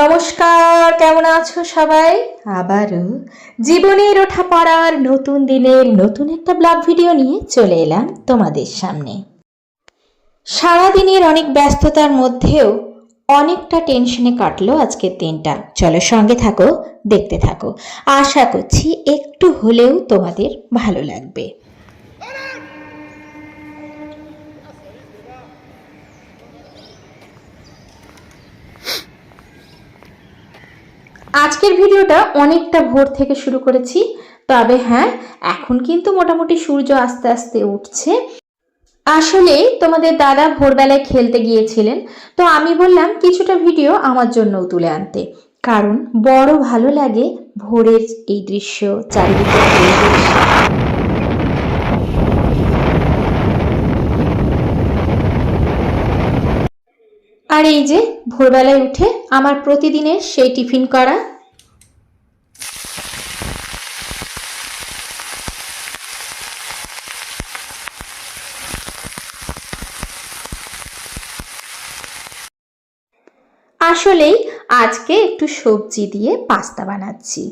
নমস্কার, কেমন আছো সবাই? আবারও জীবনের ওঠা পড়ার নতুন দিনের নতুন একটা ব্লগ ভিডিও নিয়ে চলে এলাম তোমাদের সামনে। সারাদিনের অনেক ব্যস্ততার মধ্যেও অনেকটা টেনশনে কাটলো আজকের দিনটা। চলো সঙ্গে থাকো, দেখতে থাকো। আশা করছি একটু হলেও তোমাদের ভালো লাগবে। আজকের ভিডিওটা অনেকটা ভোর থেকে শুরু করেছি, তবে হ্যাঁ এখন কিন্তু মোটামুটি সূর্য আস্তে আস্তে উঠছে। আসলে তোমাদের দাদা ভোরবেলায় খেলতে গিয়েছিলেন, তো আমি বললাম কিছুটা ভিডিও আমার জন্যও তুলে আনতে, কারণ বড় ভালো লাগে ভোরের এই দৃশ্য চারিদিকে। আর এই যে ভোরবেলায় উঠে আমার প্রতিদিনের সেই টিফিন করা। আসলেই আজকে একটু সবজি দিয়ে পাস্তা বানাচ্ছি।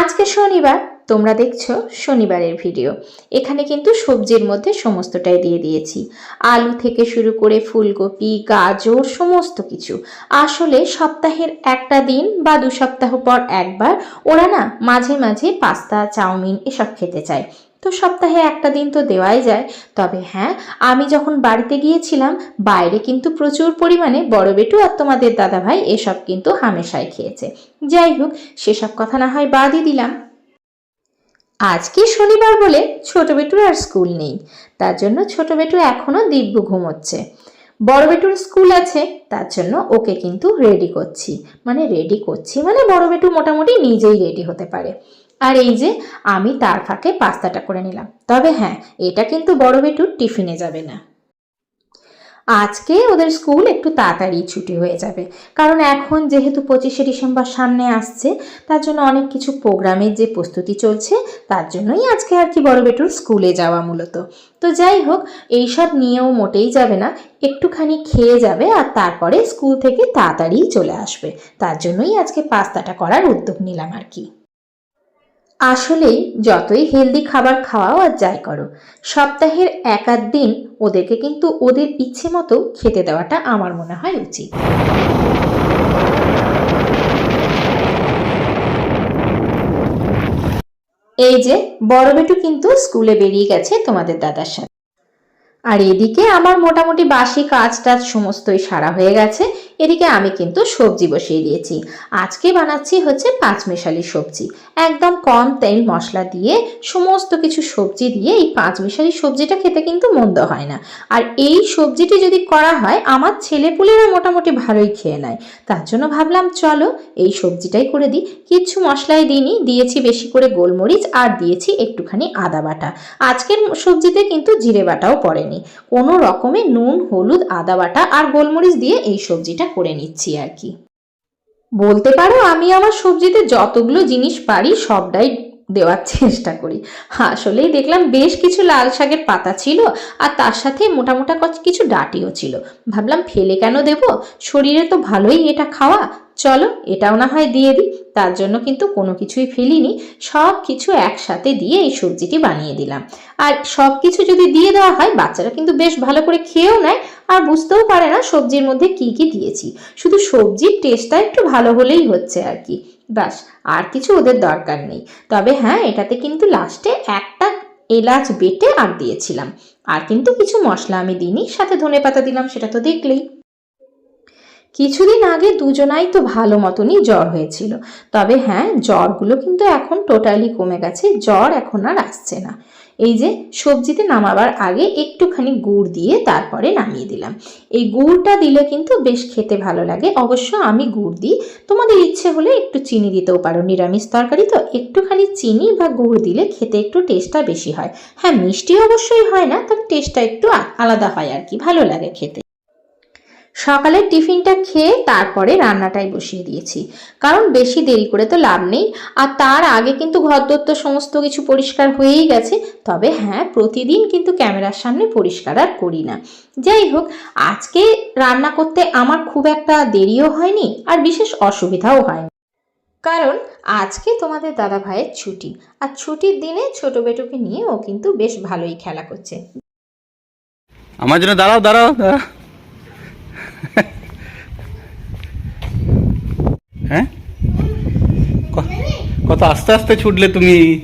আজকে শনিবার তোমরা দেখছ শনিবারের ভিডিও। এখানে কিন্তু সবজির মধ্যে সমস্তটাই দিয়ে দিয়েছি। আলু থেকে শুরু করে ফুলকপি, গাজর, সমস্ত কিছু। আসলে সপ্তাহের একটা দিন বা দু সপ্তাহ পর একবার ওরা না মাঝে মাঝে পাস্তা, চাউমিন এসব খেতে চায়। তো সপ্তাহে একটা দিন তো দেওয়াই যায়। তবে হ্যাঁ আমি যখন বাড়িতে গিয়েছিলাম, বাইরে কিন্তু প্রচুর পরিমাণে বড় বেটু আর তোমাদের দাদাভাই এসব কিন্তু হামেশাই খেয়েছে। যাই হোক, সেসব কথা না হয় বাদই দিলাম। আজকে শনিবার বলে ছোট বেটুর আর স্কুল নেই। তার জন্য ছোট বেটু এখনও দিব্য ঘুমোচ্ছে। বড় বেটুর স্কুল আছে, তার জন্য ওকে কিন্তু রেডি করছি। মানে রেডি করছি মানে বড় বেটু মোটামুটি নিজেই রেডি হতে পারে। আর এই যে আমি তার ফাঁকে পাস্তাটা করে নিলাম। তবে হ্যাঁ এটা কিন্তু বড় বেটুর টিফিনে যাবে না। আজকে ওদের স্কুল একটু তাড়াতাড়ি ছুটি হয়ে যাবে। কারণ এখন যেহেতু পঁচিশে ডিসেম্বর সামনে আসছে, তার জন্য অনেক কিছু প্রোগ্রামের যে প্রস্তুতি চলছে, তার জন্যই আজকে আর কি বড় বেটুর স্কুলে যাওয়া মূলত। তো যাই হোক এইসব নিয়েও মোটেই যাবে না, একটুখানি খেয়ে যাবে আর তারপরে স্কুল থেকে তাড়াতাড়ি চলে আসবে। তার জন্যই আজকে পাস্তাটা করার উদ্যোগ নিলাম আর কি। আসলেই যতই হেলদি খাবার খাওয়াও আর যাই করো, সপ্তাহের এক আধ দিন ওদেরকে কিন্তু ওদের ইচ্ছে মতো খেতে দেওয়াটা আমার মনে হয় উচিত। এই যে, বড় বেটু কিন্তু স্কুলে বেরিয়ে গেছে তোমাদের দাদার সাথে। আর এদিকে আমার মোটামুটি বাসি কাজ টাজ সমস্তই সারা হয়ে গেছে এদিকে আমি কিন্তু সবজি বসিয়ে দিয়েছি। আজকে বানাচ্ছি হচ্ছে পাঁচমিশালি সবজি। একদম কম তেল মশলা দিয়ে সমস্ত কিছু সবজি দিয়ে এই পাঁচমিশালি সবজিটা খেতে কিন্তু মন্দ হয় না। আর এই সবজিটি যদি করা হয়, আমার ছেলেপুলেরা মোটামুটি ভালোই খেয়ে নেয়। তার জন্য ভাবলাম, চলো এই সবজিটাই করে দিই। কিচ্ছু মশলাই দিইনি, দিয়েছি বেশি করে গোলমরিচ আর দিয়েছি একটুখানি আদা বাটা। আজকের সবজিতে কিন্তু জিরে বাটাও পড়েনি। কোনো রকমে নুন, হলুদ, আদা বাটা আর গোলমরিচ দিয়ে এই সবজিটা করে নিচ্ছি আর কি। বলতে পারো, আমি আমার সবজিতে যতগুলো জিনিস পারি, সবটাই দেওয়ার চেষ্টা করি। আসলেই দেখলাম বেশ কিছু লাল শাকের পাতা ছিল, আর তার সাথে মোটামোটা কিছু ডাটিও ছিল। ভাবলাম, ফেলে কেন দেব? শরীরে তো ভালোই এটা খাওয়া চলো এটাও না হয় দিয়ে দিই। তার জন্য কিন্তু কোনো কিছুই ফেলিনি। সব কিছু একসাথে দিয়ে এই সবজিটি বানিয়ে দিলাম। আর সব কিছু যদি দিয়ে দেওয়া হয়, বাচ্চারা কিন্তু বেশ ভালো করে খেয়েও নেয় আর বুঝতেও পারে না সবজির মধ্যে কি কি দিয়েছি। শুধু সবজির টেস্টটা একটু ভালো হলেই হচ্ছে আর কি। ব্যাস, আর কিছু ওদের দরকার নেই। তবে হ্যাঁ এটাতে কিন্তু লাস্টে একটা এলাচ বেটে আর দিয়েছিলাম। আর কিন্তু কিছু মশলা আমি দিইনি, সাথে ধনে পাতা দিলাম, সেটা তো দেখলেই। কিছুদিন আগে দুজনাই তো ভালো মতনই জ্বর হয়েছিল। তবে হ্যাঁ জ্বরগুলো কিন্তু এখন টোটালি কমে গেছে, জ্বর এখন আর আসছে না। এই যে সবজিতে নামাবার আগে একটুখানি গুড় দিয়ে তারপরে নামিয়ে দিলাম। এই গুড়টা দিলে কিন্তু বেশ খেতে ভালো লাগে। অবশ্য আমি গুড় দিই। তোমাদের ইচ্ছে হলে একটু চিনি দিতেও পারো। নিরামিষ তরকারি তো একটুখানি চিনি বা গুড় দিলে খেতে একটু টেস্টটা বেশি হয়। হ্যাঁ মিষ্টি অবশ্যই হয় না, তবে টেস্টটা একটু আলাদা হয় আর কি। ভালো লাগে খেতে। সকালের টিফিনটা খেয়ে তারপরে রান্নাটাই বসিয়ে দিয়েছি। কারণ বেশি দেরি করে তো লাভ নেই। আর তার আগে কিন্তু ঘরদত্ত সমস্ত কিছু পরিষ্কার হয়েই গেছে। তবে হ্যাঁ প্রতিদিন কিন্তু ক্যামেরার সামনে পরিষ্কার আর করি না। যাই হোক, আজকে রান্না করতে আমার খুব একটা দেরিও হয়নি আর বিশেষ অসুবিধাও হয়নি। কারণ আজকে তোমাদের দাদা ভাইয়ের ছুটি। আর ছুটির দিনে ছোট বেটুকে নিয়ে ও কিন্তু বেশ ভালোই খেলা করছে। আমার জন্য দাঁড়াও দাঁড়াও দাঁড়াও। হ্যাঁ? কত আস্তে আস্তে ছুটলে তুমি?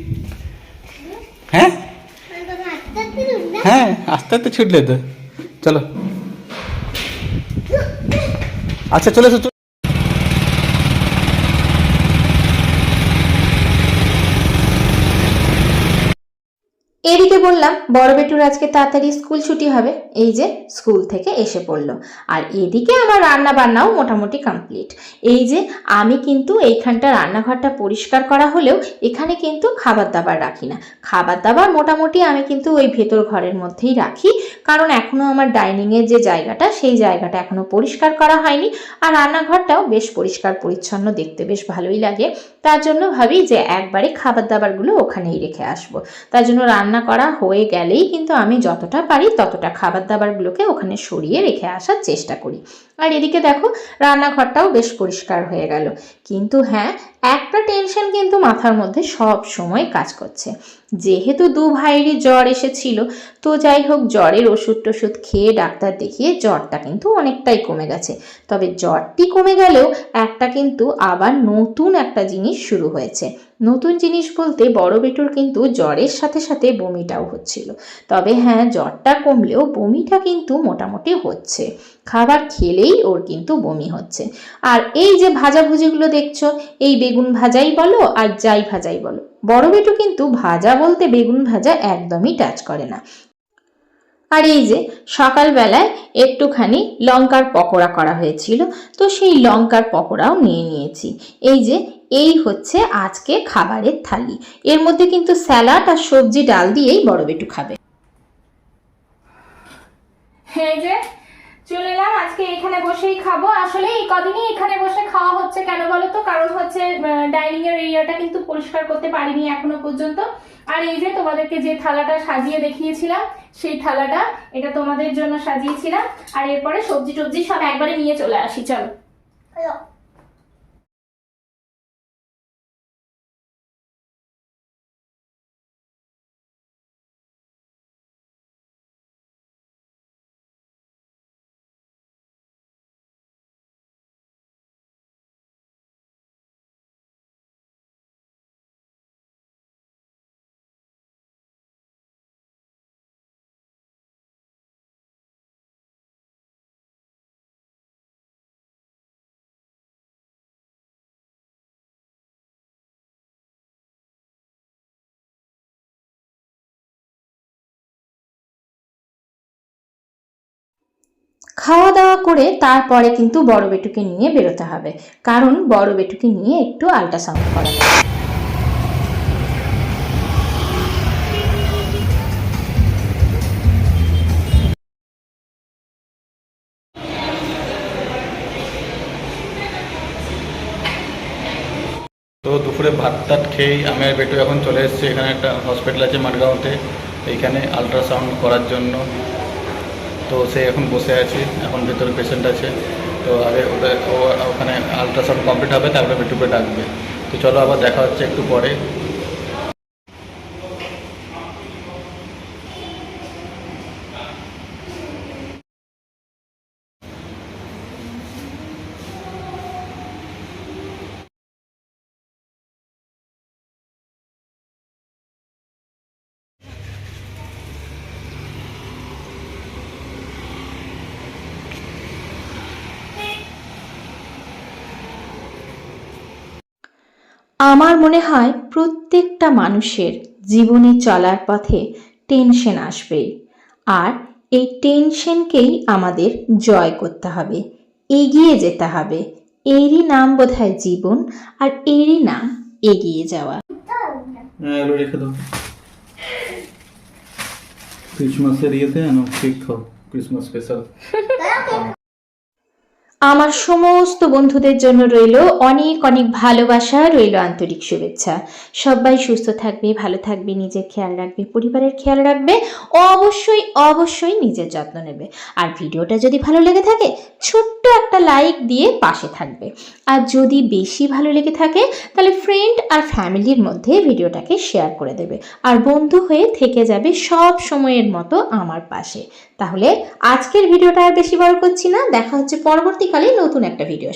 হ্যাঁ? হ্যাঁ আস্তে আস্তে ছুটলে তো। চলো। আচ্ছা চলে এসো চলে- এদিকে বললাম, বড় বেটুর আজকে তাড়াতাড়ি স্কুল ছুটি হবে। এই যে স্কুল থেকে এসে পড়ল। আর এদিকে আমার রান্না বান্নাও মোটামুটি কমপ্লিট এই যে আমি কিন্তু এইখানটা রান্নাঘরটা পরিষ্কার করা হলেও এখানে কিন্তু খাবার দাবার রাখি না। খাবার দাবার মোটামুটি আমি কিন্তু ওই ভেতর ঘরের মধ্যেই রাখি। কারণ এখনও আমার ডাইনিংয়ের যে জায়গাটা, সেই জায়গাটা এখনও পরিষ্কার করা হয়নি। আর রান্নাঘরটাও বেশ পরিষ্কার পরিচ্ছন্ন, দেখতে বেশ ভালোই লাগে। তার জন্য ভাবি যে একবারে খাবার দাবারগুলো ওখানেই রেখে আসব। তার জন্য রান্না করা হয়ে গেলেই কিন্তু আমি যতটা পারি ততটা খাবার দাবারগুলোকে ওখানে সরিয়ে রেখে আসার চেষ্টা করি। আর এদিকে দেখো, রান্নাঘরটাও বেশ পরিষ্কার হয়ে গেল। কিন্তু হ্যাঁ একটা টেনশন কিন্তু মাথার মধ্যে সব সময় কাজ করছে। যেহেতু দু ভাইয়েরই জ্বর এসেছিল, তো যাই হোক, জ্বরের ওষুধ টষুধ খেয়ে ডাক্তার দেখিয়ে জ্বরটা কিন্তু অনেকটাই কমে গেছে। তবে জ্বরটি কমে গেলেও একটা কিন্তু আবার নতুন একটা জিনিস শুরু হয়েছে। নতুন জিনিস বলতে বড় বেটুর কিন্তু জ্বরের সাথে সাথে বমিটাও হচ্ছিল। তবে হ্যাঁ জ্বরটা কমলেও বমিটা কিন্তু মোটামুটি হচ্ছে। খাবার খেলেই ওর কিন্তু বমি হচ্ছে। আর এই যে ভাজাভুজিগুলো দেখছ, এই বেগুন ভাজাই বলো আর যাই ভাজাই বলো, বড় বেটু কিন্তু ভাজা বলতে বেগুন ভাজা একদমই টাচ করে না। আর এই যে সকালবেলায় একটুখানি লঙ্কার পকোড়া করা হয়েছিল, তো সেই লঙ্কার পকোড়াও নিয়ে নিয়েছি। এই যে, এই হচ্ছে আজকে খাবারের থালি। এর মধ্যে কিন্তু স্যালাড আর সবজি ডাল দিয়েই বড় বেটু খাবে। এই যে চলে এলাম, আজকে এখানে বসেই খাব। আসলে এই কদিনই এখানে বসে খাওয়া হচ্ছে কেন বলো তো কারণ হচ্ছে ডাইনিং এর এরিয়াটা কিন্তু পরিষ্কার করতে পারিনি এখনও পর্যন্ত। আর এই যে তোমাদেরকে যে থালাটা সাজিয়ে দেখিয়েছিলাম, সেই থালাটা এটা তোমাদের জন্য সাজিয়েছিলাম। আর এরপরে সবজি টবজি সব একবারে নিয়ে চলে আসি, চলো। খাওয়া দাওয়া করে তারপরে কিন্তু বড় বেটুকে নিয়ে বেরোতে হবে। কারণ বড় বেটুকে নিয়ে একটু আল্ট্রাসাউন্ড করাতে তো দুপুরে ভাত টাত খেয়েই আমি আর বেটু এখন চলে এসেছি। এখানে একটা হসপিটাল আছে মাঠগাঁওতে। এইখানে আলট্রাসাউন্ড করার জন্য। তো সে এখন বসে আছে, এখন ভেতরে পেশেন্ট আছে। তো আগে ওদের ওখানে আলট্রাসাউন্ড কমপ্লিট হবে, তারপরে ভেটুপে ডাকবে। তো চলো আবার দেখা হচ্ছে একটু পরে। আমার মনে হয় প্রত্যেকটা মানুষের জীবনে চলার পথে টেনশন আসবেই আর এই টেনশনকেই আমাদের জয় করতে হবে এগিয়ে যেতে হবে। এরই নাম বোধহয় জীবন আর এরই নাম এগিয়ে যাওয়া। হ্যাঁ এগুলো রেখে দাও ক্রিসমাসের ইয়েতে কেক খাও। ক্রিসমাস স্পেশাল আমার সমস্ত বন্ধুদের জন্য রইল অনেক অনেক ভালোবাসা, রইল আন্তরিক শুভেচ্ছা। সবাই সুস্থ থাকবে, ভালো থাকবে, নিজের খেয়াল রাখবে, পরিবারের খেয়াল রাখবে, অবশ্যই অবশ্যই নিজের যত্ন নেবে। আর ভিডিওটা যদি ভালো লেগে থাকে, ছোট্ট একটা লাইক দিয়ে পাশে থাকবে। আর যদি বেশি ভালো লেগে থাকে, তাহলে ফ্রেন্ড আর ফ্যামিলির মধ্যে ভিডিওটাকে শেয়ার করে দেবে। আর বন্ধু হয়ে থেকে যাবে সব সময়ের মতো আমার পাশে। তাহলে আজকের ভিডিওটা আর বেশি বড় করছি না। দেখা হচ্ছে পরবর্তীকালে নতুন একটা ভিডিও